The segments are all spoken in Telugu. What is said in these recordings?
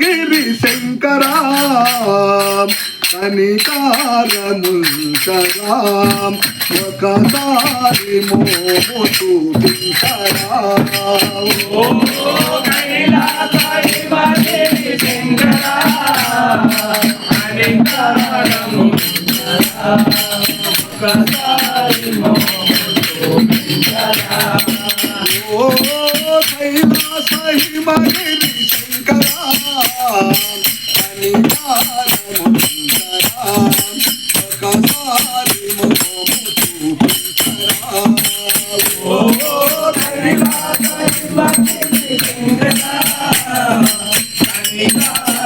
గిరి శంకరా కనికారముంచరా ఒకసారి మోము చూపించరా ఓ కైలాస ఓ కైలాస హిమగిరి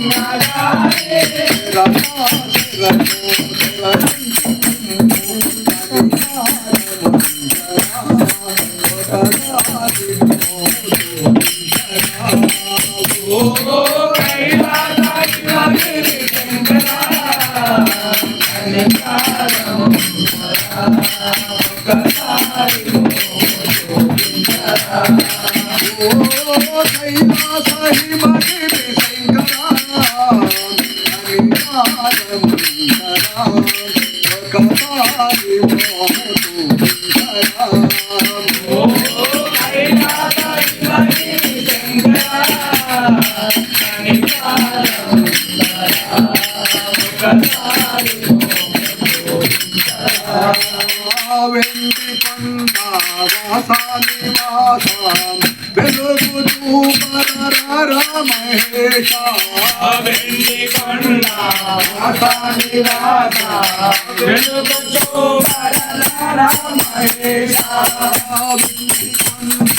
Oh, Kailasahima Devi Sankara వెండి పండా వాసాని వాసాని వెలుగు చూపర మహేష వెండి కొండ వాసాని వాస వెలుగు చూపర మహేశ వెండి కొండ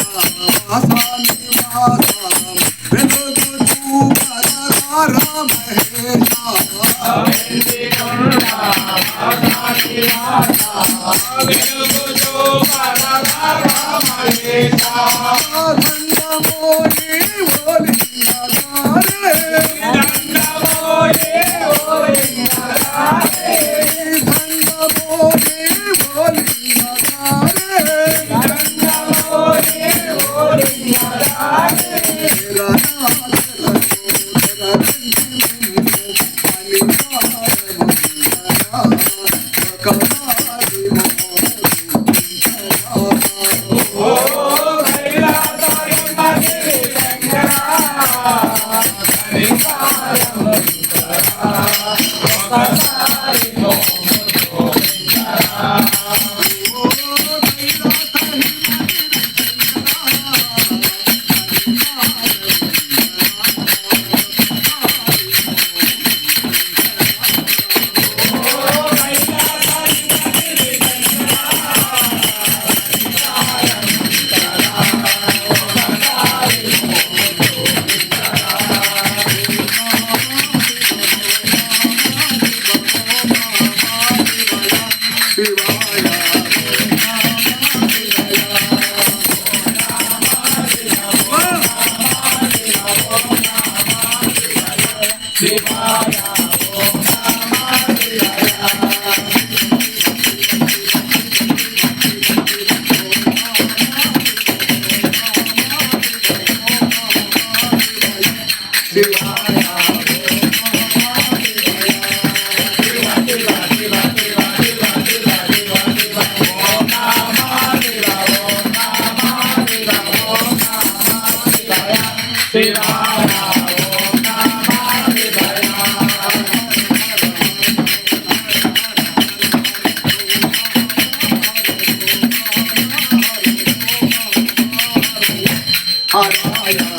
Oh, my God.